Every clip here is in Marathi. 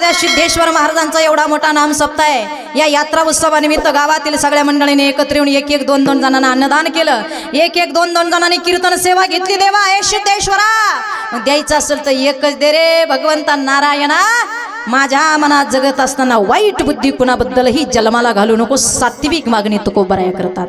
महाराज सिद्धेश्वर महाराजांचा एवढा मोठा नाम सप्ताह या यात्रा उत्सवानिमित्त गावातील सगळ्या मंडळीने एकत्र येऊन एक एक दोन दोन जणांना अन्नदान केलं. एक एक दोन दोन जणांनी कीर्तन सेवा घेतली. देवा हे सिद्धेश्वरा! द्यायचं असेल तर एकच दे रे भगवंता नारायणा! माझ्या मनात जगत असताना वाईट बुद्धी कुणाबद्दलही जन्माला घालू नको सात्विक मागणी तुको बऱ्या करतात.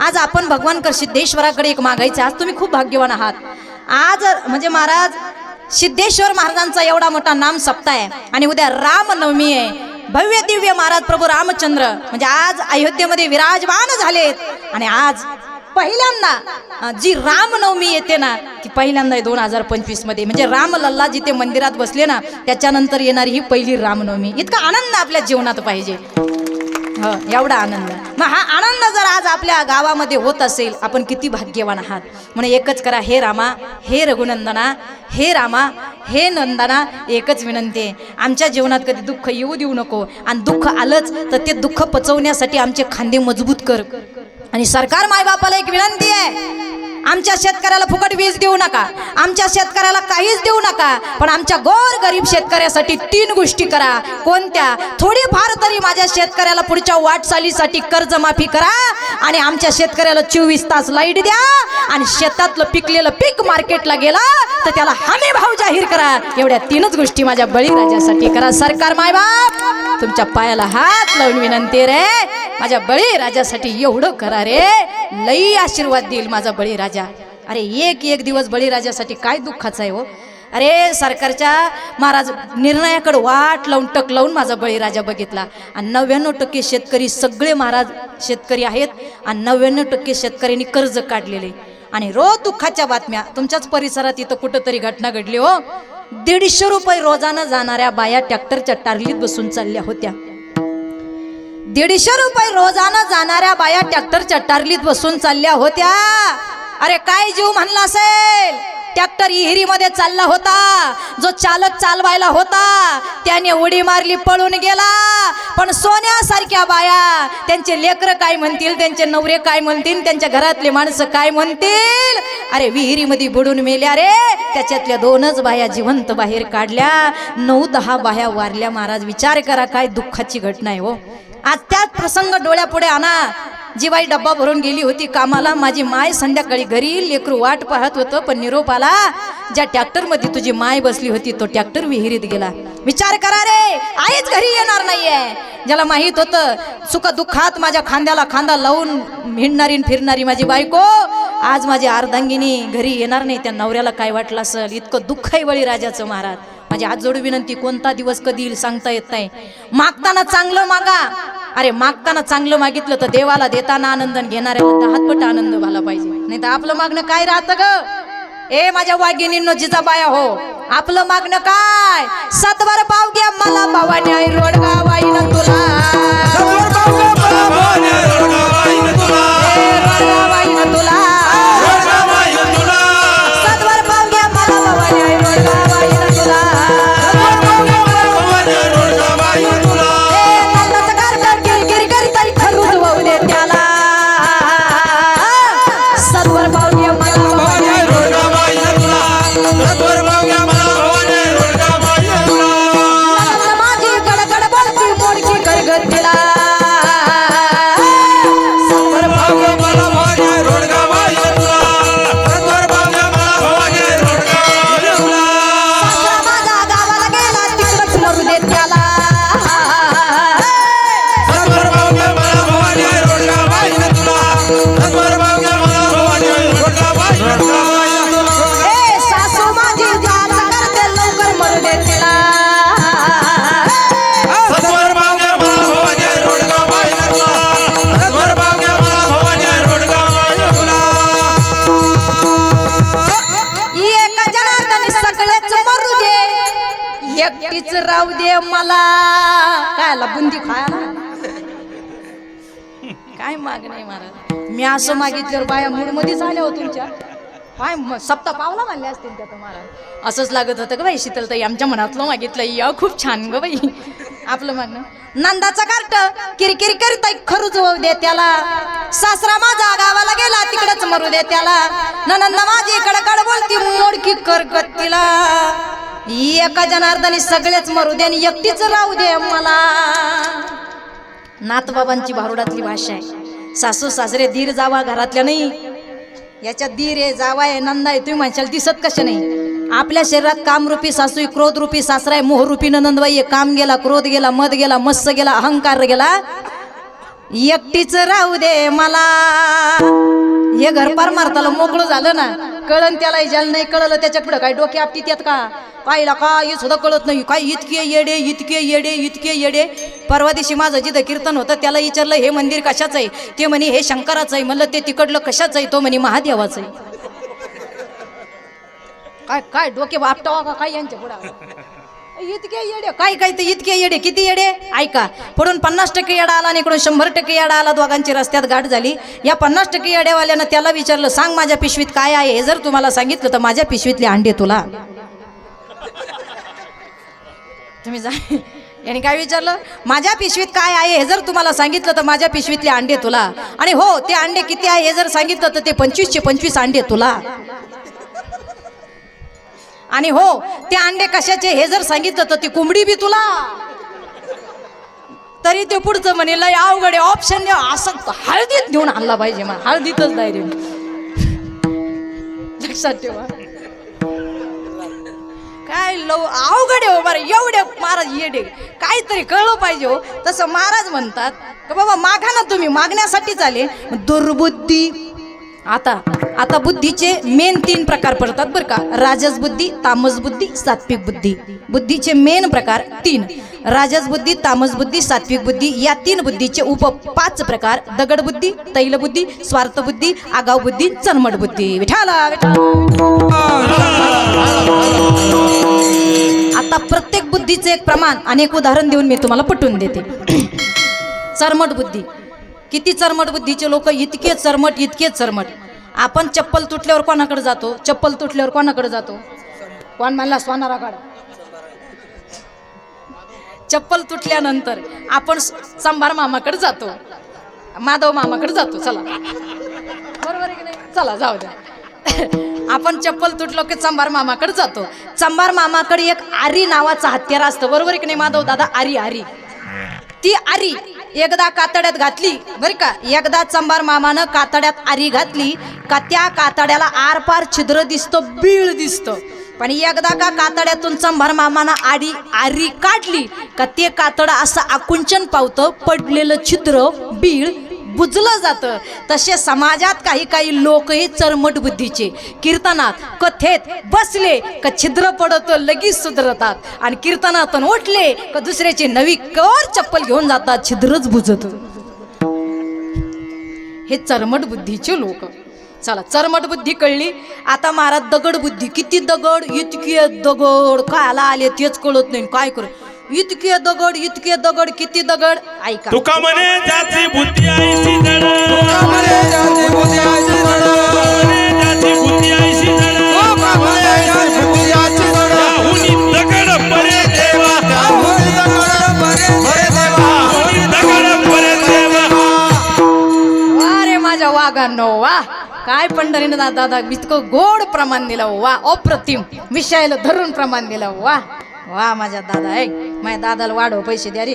आज आपण भगवान कर सिद्धेश्वराकडे एक मागायचे आज तुम्ही खूप भाग्यवान आहात. आज म्हणजे महाराज सिद्धेश्वर महाराजांचा एवढा मोठा नाम सप्ताह आहे आणि उद्या रामनवमी आहे. भव्य दिव्य महाराज प्रभू रामचंद्र. म्हणजे आज अयोध्येमध्ये विराजमान झालेत. आणि आज पहिल्यांदा जी रामनवमी येते ना ती पहिल्यांदा आहे दोन हजार पंचवीसमध्ये म्हणजे रामलल्ला जिथे मंदिरात बसले ना त्याच्यानंतर येणारी ही पहिली रामनवमी. इतका आनंद आपल्या जीवनात पाहिजे. हो एवढा आनंद. मग हा आनंद जर आज आपल्या गावामध्ये होत असेल आपण किती भाग्यवान आहात. म्हणून एकच करा हे रामा हे रघुनंदना हे रामा हे नंदना एकच विनंती आहे. आमच्या जीवनात कधी दुःख येऊ देऊ नको. आणि दुःख आलंच तर ते दुःख पचवण्यासाठी आमचे खांदे मजबूत कर. आणि सरकार मायबापाला एक विनंती आहे. आमच्या शेतकऱ्याला फुकट वीज देऊ नका. आमच्या शेतकऱ्याला काहीच देऊ नका. पण आमच्या गोर गरीब शेतकऱ्यासाठी तीन गोष्टी करा. कोणत्या? थोडीफार तरी माझ्या शेतकऱ्याला पुढच्या वाटचालीसाठी कर्जमाफी करा आणि आमच्या शेतकऱ्याला चोवीस तास लाइट द्या आणि शेतातलं पिकलेलं पीक मार्केटला गेलं तर त्याला हमी भाव जाहीर करा. एवढ्या तीनच गोष्टी माझ्या बळीराजासाठी करा. सरकार मायबाप तुमच्या पायाला हात लावून विनंती रे. माझ्या बळीराजासाठी एवढं करा रे. लई आशीर्वाद देईल माझा बळीराजा अरे एक एक दिवस बळीराजासाठी काय दुःखाचं आहे हो? अरे सरकारच्या महाराज निर्णयाकडे वाट लावून टक लावून माझा बळीराजा बघितला. आणि नव्याण्णव टक्के शेतकरी सगळे महाराज शेतकरी आहेत. आणि नव्याण्णव टक्के शेतकऱ्यांनी कर्ज काढलेले. आणि रोज दुःखाच्या बातम्या. तुमच्याच परिसरात इथं कुठंतरी घटना घडली हो. दीडशे रुपये रोजानं जाणाऱ्या बाया ट्रॅक्टरच्या टारलीत बसून चालल्या होत्या. दीडशे रुपये रोजानं जाणाऱ्या बाया ट्रॅक्टरच्या टारलीत बसून चालल्या होत्या. अरे काय जीव म्हणला असेल? ट्रॅक्टर इहिरीमध्ये चालला होता. जो चालक चालवायला होता त्याने उडी मारली पळून गेला. पण सोन्यासारख्या बाया त्यांचे लेकरं काय म्हणतील त्यांचे नवरे काय म्हणतील त्यांच्या घरातले माणसं काय म्हणतील? अरे विहिरीमध्ये बुडून मेल्या रे. त्याच्यातल्या दोनच बाया जिवंत बाहेर काढल्या. नऊ दहा बाया वारल्या. महाराज विचार करा काय दुःखाची घटना आहे हो. आज त्याच प्रसंग डोळ्यापुढे आणा. जी बाई डब्बा भरून गेली होती कामाला. माझी माय संध्याकाळी घरी लेकरू वाट पाहत होतं पण निरोप आला. ज्या ट्रॅक्टरमध्ये तुझी माय बसली होती तो ट्रॅक्टर विहिरीत गेला. विचार करा रे आईच घरी येणार नाहीये. ज्याला माहीत होतं सुख दुःखात माझ्या खांद्याला खांदा लावून हिंडणारी फिरणारी माझी बायको. आज माझी अर्धांगिनी घरी येणार नाही. त्या नवऱ्याला काय वाटलं असेल? इतकं दुःख आहे बळी राजाचं महाराज. माझी आज जोड विनंती कोणता दिवस कधी येईल सांगता येत नाही. मागताना चांगलं मागा. अरे मागताना चांगलं मागितलं तर देवाला देताना आनंद घेणाऱ्या घेणाऱ्याला आनंद व्हायला पाहिजे. नाही तर आपलं मागणं काय राहतं ग? ए माझ्या वाघिनींनो जिजा बाया हो आपलं मागणं काय? सातवार पाव घ्या मला भावाने आई राहू दे मला. कायला बुंदी खायला? काय माग नाही महाराज मी असं मागितलं बाया मूडमध्ये झाल्या हो तुमच्या. काय सप्ता पावला मानल्या असतील त्या तुम्हाला. असंच लागत होतं ग बाई शीतलताई? आमच्या मनातलं मागितलं या खूप छान ग बाई. आपलं मागणं नंदाचा कार्ट किरकिर करताय खरूच होऊ दे त्याला. सासरा माझा गावाला गेला तिकडच मरू दे त्याला. ननंद माझी कडकड बोलती मोडकी कर तिला. एका जनार्दनी सगळेच मरू दे आणि एकटीच राहू दे मला. नातबाबांची भारुडातली भाषा आहे. सासू सासरे धीर जावा घरातल्या नाही. याच्यात धीर आहे जावा आहे नंदा आहे. तुम्ही म्हणशाल दिसत कशा नाही? आपल्या शरीरात कामरूपी सासू आहे, क्रोधरूपी सासरा आहे मोहरूपी नंदबाई आहे. काम गेला क्रोध गेला मद गेला मस्त गेला अहंकार गेला. एकटीच राहू दे मला. हे घर पार मारताला मोकळं झालं ना कळण त्याला ज्याला नाही कळलं त्याच्या पुढं काय डोके आपटी त्यात का? पाहिला का? हे सुद्धा कळत नाही. काय इतके येडे इतके येडे इतके येडे? परवा दिवशी माझं जिथं कीर्तन होतं त्याला विचारलं हे मंदिर कशाचं आहे? ते म्हणे हे शंकराचं आहे. म्हणलं ते तिकडलं कशाचं आहे? तो म्हणे महादेवाचं आहे. काय काय डोके आपटावा का? काय यांच्या पुढं? इतके येडे काय काय ते इतके येडे किती येडे? ऐका पुढून पन्नास टक्के येडा आला आणि इकडून शंभर टक्के येडा आला दोघांची रस्त्यात गाठ झाली. या पन्नास टक्के येडेवाल्यानं त्याला विचारलं सांग माझ्या पिशवीत काय आहे? हे जर तुम्हाला सांगितलं तर माझ्या पिशवीतले अंडे तुला. तुम्ही जा. यांनी काय विचारलं? माझ्या पिशवीत काय आहे? हे जर तुम्हाला सांगितलं तर माझ्या पिशवीतले अंडे तुला. आणि हो ते अंडे किती आहे हे जर सांगितलं तर ते पंचवीसचे पंचवीस अंडे तुला. आणि हो ते अंडे कशाचे हे जर सांगितलं तर ती कोंबडी बी तुला. तरी ते पुढचं म्हणे लय अवघड ऑप्शन द्या असं हळदीत घेऊन आणला पाहिजे मला. हळदीतच डायरेक्ट लक्षात ठेवा. काय लव अवघड आहे हो बरं एवढे महाराज येडे काहीतरी कळलं पाहिजे हो. तसं महाराज म्हणतात का बाबा मागा ना तुम्ही मागण्यासाठीच आले. दुर्बुद्धी आता आता बुद्धीचे मेन तीन प्रकार पडतात बरं का. राजस बुद्धी तामस बुद्धी सात्विक बुद्धी. बुद्धीचे मेन प्रकार तीन. राजस बुद्धी तामस बुद्धी सात्विक बुद्धी या तीन बुद्धीचे उप पाच प्रकार. दगड बुद्धी तैल बुद्धी स्वार्थ बुद्धी आगाव बुद्धी चनमट बुद्धी. विठाला आता प्रत्येक बुद्धीचे एक प्रमाण आणि एक उदाहरण देऊन मी तुम्हाला पटवून देते. चरमट बुद्धी. किती चरमट बुद्धीचे लोक इतके चरमट इतके चरमट. आपण चप्पल तुटल्यावर कोणाकडे जातो? चप्पल तुटल्यावर कोणाकडे जातो? कोण म्हणला सोनाराकडे चप्पल तुटल्यानंतर आपण संभार मामाकडे जातो. माधव मामाकडे जातो. चला. बरोबर आहे की नाही? चला जाऊ द्या. आपण चप्पल तुटलो की चंबार मामाकडे जातो. चंबार मामाकडे एक आरी नावाचा हत्यार असतं. बरोबर की नाही माधव दादा? आरी आरी. ती आरी. एकदा कातड्यात घातली बरं का? एकदा चंबार मामानं कातड्यात आरी घातली का त्या कातड्याला आरपार छिद्र दिसतो बीळ दिसतं. पण एकदा का कातड्यातून चंभार मामानं आडी आरी काढली का ते कातडं असं आकुंचन पावतं पडलेलं छिद्र बीळ बुजलं जातं. तसे समाजात काही काही लोकही चरमट बुद्धीचे. कीर्तनात कथेत बसले का छिद्र पडत लगेच सुधरतात. आणि कीर्तनातून उठले का दुसऱ्याची नवी कवर चप्पल घेऊन जातात छिद्रच बुजत. हे चरमट बुद्धीचे लोक. चला चरमट बुद्धी कळली. आता महाराज दगड बुद्धी. किती दगड? इतकी दगड. कायला आले तेच कळत नाही. काय करू? इतके दगड इतके दगड किती दगड? ऐका. तुका म्हणे बुद्धी आईशी जड म्हणे जाती बुद्धी आयची जड. म्हणे ज्याची बुद्धी आईशी जड लोका म्हणे जाती बुद्धी आयची जड. त्याहुनी दगड परे देवा. त्याहुनी दगड बरे बरे देवा. त्याहुनी दगड परे देवा. वा रे माझ्या वाघांनो वा. काय पंढरीनं दा- दादा इतकं गोड प्रमाण दिलं वा. अप्रतिम. विषयाला धरून प्रमाण दिलं वा. वा माझ्या दादा ऐक माझ्या दादाला वाढव पैसे द्या रे.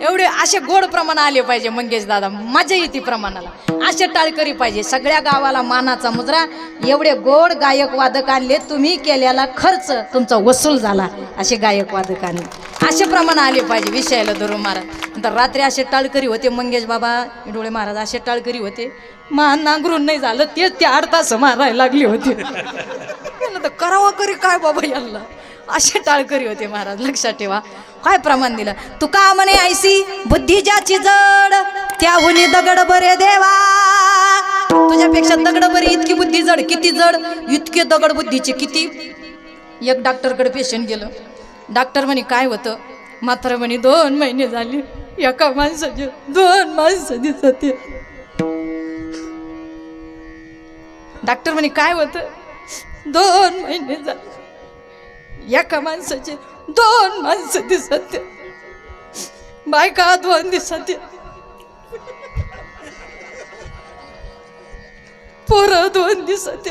एवढे असे गोड प्रमाण आले पाहिजे मंगेश दादा मजा येते प्रमाणाला. असे टाळकरी पाहिजे सगळ्या गावाला मानाचा मुजरा. एवढे गोड गायक वादक आणले तुम्ही केलेला खर्च तुमचा वसूल झाला असे गायक वादक आणले. असे प्रमाण आले पाहिजे विषयाला धरून महाराज. नंतर रात्री असे टाळकरी होते मंगेश बाबा डोळे महाराज असे टाळकरी होते. मान नांगरून नाही झालं तेच ते आठ तास मारायला लागले होते. म्हणलं तर करावं करी काय बाबा याला असे टाळकरी होते महाराज लक्षात ठेवा. काय प्रमाण दिलं? तू का म्हणे ऐसी बुद्धी ज्याची जड त्याहून दगड बरे देवा. तुझ्यापेक्षा दगड बरी इतकी बुद्धी जड किती जड इतके दगड बुद्धीचे किती? एक डॉक्टरकडे पेशंट गेलं. डॉक्टर म्हणे काय होतं? मात्र म्हणे दोन महिने झाले एका माणसाचे दोन माणसं दिसत डॉक्टर म्हणे काय होतं? दोन महिने झाले. एका माणसाचे दोन माणसं दिसत बायका दोन दिसत पोरं दोन दिसत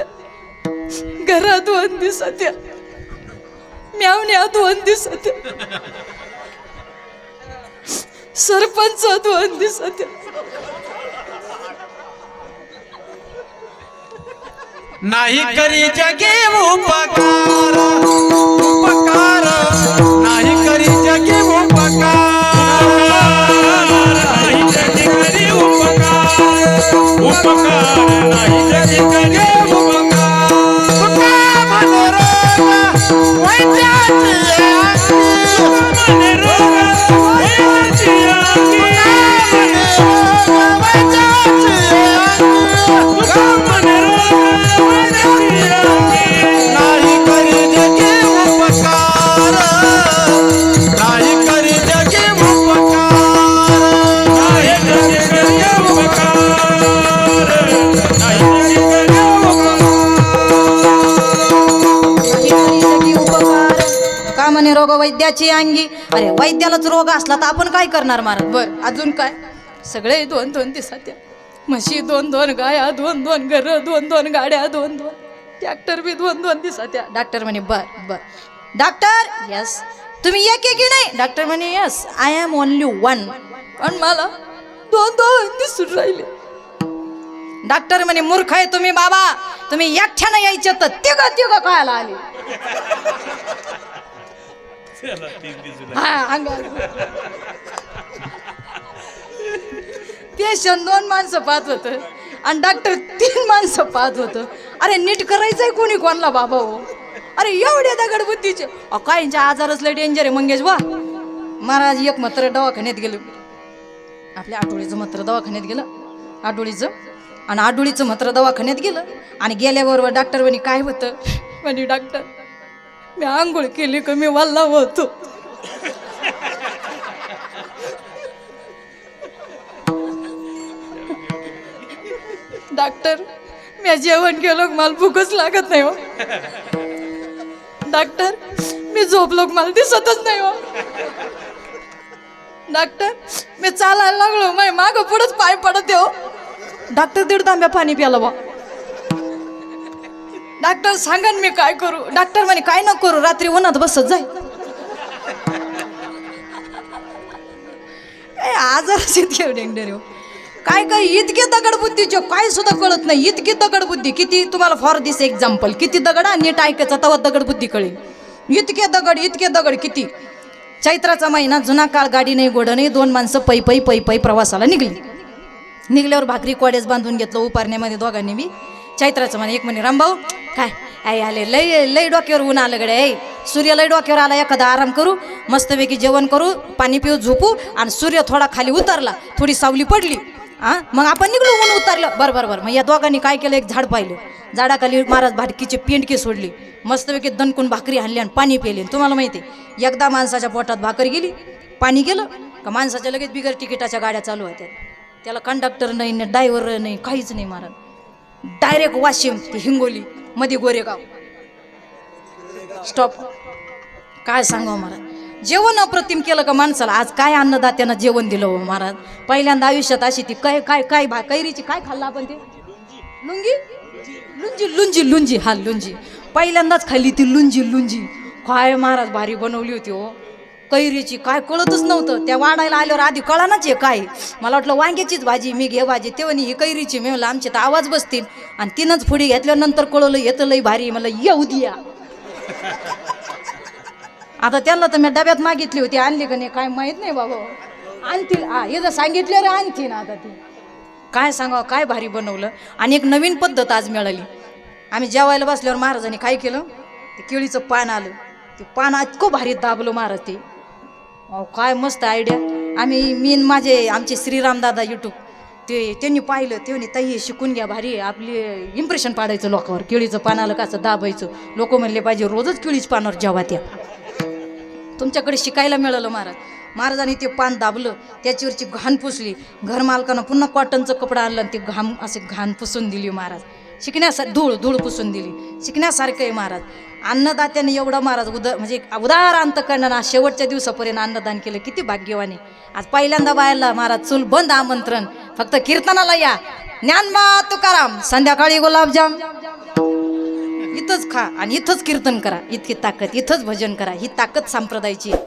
घरात दोन दिसत म्यावण्या दोन दिसत सरपंच दोन दिसत नाही करी जगे उपकार. उपकार. नाही करी जगे उपकार. नाही जगी करी उपकार. उपकार. नाही जगी करी वैद्याची अंगी. अरे वैद्यालाच रोग असला तर आपण काय करणार महाराज बर अजून काय? सगळे दोन दोन दिवसात या. म्हशी दोन दोन गाया दोन दोन घर दोन दोन गाड्या दोन दोन. ट्रॅक्टर बी दोन दोन दिवसात या. डॉक्टर म्हणे बर बर. डॉक्टर यस तुम्ही एक की नाही? डॉक्टर म्हणे yes I am only one पण मला दोन दोन दिसून राहिले. डॉक्टर म्हणे मूर्ख आहे तुम्ही बाबा. तुम्ही एकट्यानं यायचे तर तिघ तिघ खायला आले. चला, तीन हा अंगावर पेशंट दोन माणसं पाहत होत आणि डॉक्टर तीन माणसं पाहत होतं. अरे नीट करायचंय कोणी कोणला बाबा हो? अरे एवढ्या दगड बुद्धीचे. अहो, आजारच लय डेंजर आहे मंगेश वा महाराज एक मात्र दवाखान्यात गेलो. आपल्या आठोळीचं मात्र दवाखान्यात गेलं. आठोळीचं आणि आडोळीचं मात्र दवाखान्यात गेलं. आणि गेल्याबरोबर डॉक्टर म्हणे काय होतं? म्हणे डॉक्टर मी आंघोळ केली का मी वल्ला होतो. डॉक्टर मी जेवण केलं मला भूकच लागत नाही हो. डॉक्टर मी झोपलो मला दिसतच नाही हो. डॉक्टर मी चालायला लागलो माय माग पुढंच पाय पडत हो. डॉक्टर दीड तांब्या पाणी प्याला बा. डॉक्टर सांगा ना मी काय करू? डॉक्टर म्हणे काय न करू? रात्री उन्हात बसत जाय. काय आजारच इतके डेंजर हो. काय काय इतके दगड बुद्धीचे काय सुद्धा कळत नाही. इतकी दगड बुद्धी. किती तुम्हाला फॉर दिस एक्झाम्पल किती दगड आणि नीट ऐकायचा तवा दगड बुद्धी कळेल. इतके दगड इतके दगड किती. चैत्राचा महिना जुना काळ गाडी नाही गोड नाही दोन माणसं पै पै पै पै प्रवासाला निघली. निघल्यावर भाकरी कोडेच बांधून घेतलं उपारण्यामध्ये दोघांनी बी. चैत्राचं म्हणे एक म्हणे रामभाऊ काय? आई आले लय लय डोक्यावर ऊन आलं गडे आई. सूर्य लय डोक्यावर आला एखादा आराम करू मस्तपैकी जेवण करू पाणी पिऊ झोपू आणि सूर्य थोडा खाली उतरला थोडी सावली पडली हां मग आपण निघलो ऊन उतरलं. बरं बरं बरं. मग या दोघांनी काय केलं? एक झाड पाहिलं. झाडाखाली महाराज भाटकीची पेंडकी सोडली. मस्तपैकी दणकून भाकरी आणली आणि पाणी पिली. तुम्हाला माहिती आहे, एकदा माणसाच्या पोटात भाकरी गेली पाणी गेलं का माणसाच्या लगेच बिगर तिकिटाच्या गाड्या चालू होत्या. त्याला कंडक्टर नाही ना ड्रायव्हर नाही काहीच नाही महाराज. डायरेक्ट वाशिम ते हिंगोली मध्ये गोरेगाव. स्टॉप काय सांगा महाराज? जेवण अप्रतिम केलं का माणसाला? आज काय अन्नदात्यानं जेवण दिलं हो महाराज? पहिल्यांदा आयुष्यात अशी ती काय काय काय भा कैरीची काय खाल्लं आपण ते? लुंगी? लुंजी लुंजी लुंजी. हा लुंजी. पहिल्यांदाच खाल्ली ती लुंजी लुंजी. काय महाराज भारी बनवली होती हो. कैरीची काय कळतच नव्हतं. त्या वाढायला आल्यावर आधी कळानाच हे काय. मला वाटलं वांग्याचीच भाजी मी घे भाजी. तेव्हा ही कैरीची मी म्हणलं आमचे तर आवाज बसतील. आणि तिनंच फुडी घेतल्यानंतर कळवलं येतं लई भारी मला येऊ द्या. आता त्यांना तर मी डब्यात मागितली होती. आणली का नाही काय माहीत नाही बाबा. आणतील. हा हे जर सांगितलं रे आणतील आता ती. काय सांगावं काय भारी बनवलं. आणि एक नवीन पद्धत आज मिळाली. आम्ही जेवायला बसल्यावर महाराजांनी काय केलं? ते केळीचं पान आलं. ते पान इतकं भारी दाबलं महाराज ते. अहो काय मस्त आयडिया आम्ही मी न माझे आमचे श्रीरामदादा यूट्यूब ते त्यांनी पाहिलं त्यांनी ताई हे शिकून घ्या भारी आहे. आपली इम्प्रेशन पाडायचं लोकांवर. केळीचं पानाला कसं दाबायचं? लोक म्हणले पाहिजे रोजच केळीच पानावर जेव्हा त्या. तुमच्याकडे शिकायला मिळालं महाराज. महाराजांनी ते पान दाबलं त्याच्यावरची घाण पुसली. घर मालकानं पुन्हा कॉटनचं कपडा आणलं आणि ते घाम असे घाण पुसून दिली महाराज. शिकण्यासार धूळ धूळ पुसून दिली. शिकण्यासारखं आहे महाराज. अन्नदात्याने एवढं महाराज उद म्हणजे उदार अंत करणार शेवटच्या दिवसापर्यंत अन्नदान केलं किती भाग्यवाने आज पहिल्यांदा बायाला महाराज चूल बंद आमंत्रण फक्त कीर्तनाला या. ज्ञानबा तुकाराम संध्याकाळी गुलाबजाम. इथंच खा आणि इथंच कीर्तन करा इतकी ताकद इथंच भजन करा ही ताकद संप्रदायाची आहे.